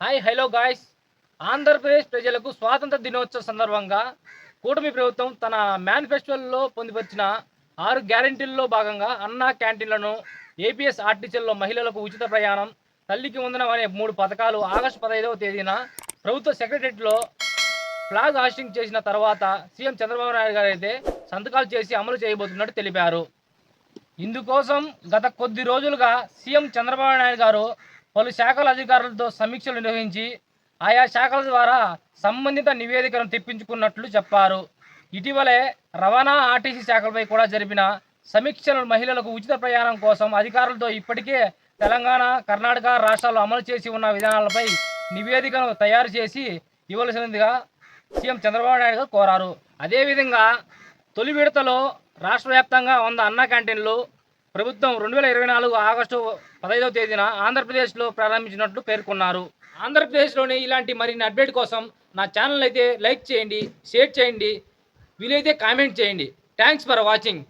Hi hello guys. Andhra Pradesh ప్రజలకు స్వాతంత్ర దినోత్సవ సందర్భంగా కూటమి ప్రభుత్వం తన మేనిఫెస్టోల్లో పొందుపరిచిన ఆరు గ్యారంటీల్లో భాగంగా అన్నా క్యాంటీన్లను ఏపీఎస్ ఆర్టీసీల్లో మహిళలకు ఉచిత ప్రయాణం తల్లికి వందనం అనే మూడు పథకాలు ఆగస్టు పదహైదవ తేదీన ప్రభుత్వ సెక్రటరియట్లో ఫ్లాగ్ హాస్టింగ్ చేసిన తర్వాత సీఎం చంద్రబాబు నాయుడు గారు అయితే సంతకాలు చేసి అమలు చేయబోతున్నట్టు తెలిపారు. ఇందుకోసం గత కొద్ది రోజులుగా సీఎం చంద్రబాబు నాయుడు గారు పలు శాఖల అధికారులతో సమీక్షలు నిర్వహించి ఆయా శాఖల ద్వారా సంబంధిత నివేదికను తెప్పించుకున్నట్లు చెప్పారు. ఇటీవలే రవాణా ఆర్టీసీ శాఖలపై కూడా జరిపిన సమీక్షలు మహిళలకు ఉచిత ప్రయాణం కోసం అధికారులతో ఇప్పటికే తెలంగాణ కర్ణాటక రాష్ట్రాల్లో అమలు చేసి ఉన్న విధానాలపై నివేదికను తయారు చేసి ఇవ్వవలసినదిగా సీఎం చంద్రబాబు నాయుడు గారు కోరారు. అదేవిధంగా తొలి విడతలో రాష్ట్ర వ్యాప్తంగా వంద అన్న క్యాంటీన్లు ప్రభుత్వం రెండు వేల ఇరవై నాలుగు ఆగస్టు పదహైదవ తేదీన ఆంధ్రప్రదేశ్లో ప్రారంభించినట్లు పేర్కొన్నారు. ఆంధ్రప్రదేశ్లోని ఇలాంటి మరిన్ని అప్డేట్ కోసం నా ఛానల్ అయితే లైక్ చేయండి షేర్ చేయండి వీలైతే కామెంట్ చేయండి. Thanks for watching